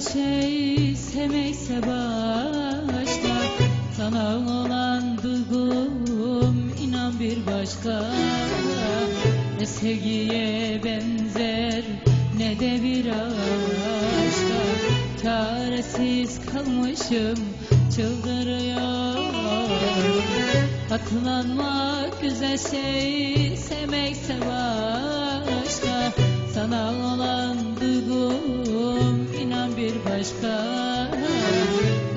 sevmekse başka Sana olan duygum inan bir başka. Ne sevgiye benzer ne de bir aşka. Çaresiz kalmışım çıldırıyorum. Katlanmak güzel şey sevmekse başka Sana olan duygum bir başka.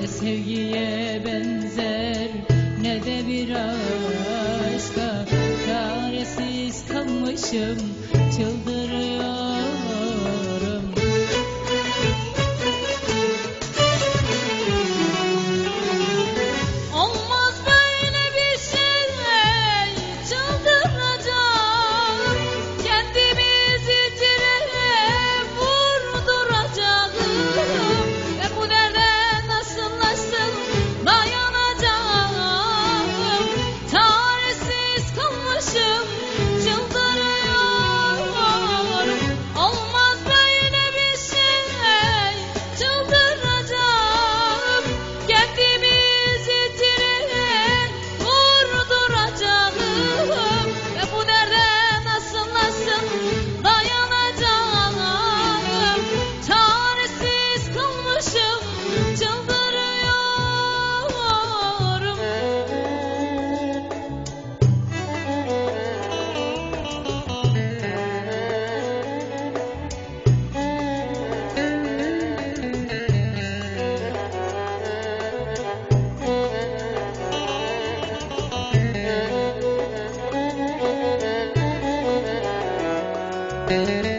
Ne sevgiye benzer ne de bir aşka. Çaresiz kalmışım çıldırıyorum Sen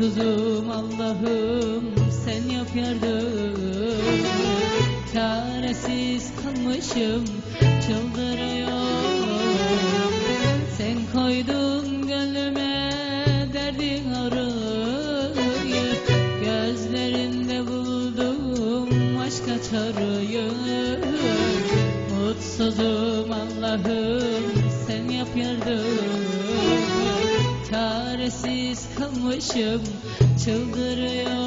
Mutsuzum Allah'ım sen yap yardım. Çaresiz kalmışım çıldırıyorum. Sen koydun gönlüme derdin arıyor Gözlerinde buldum aşka çağrıyı Mutsuzum Allah'ım sen yap yardım Çaresiz kalmışım çıldırıyorum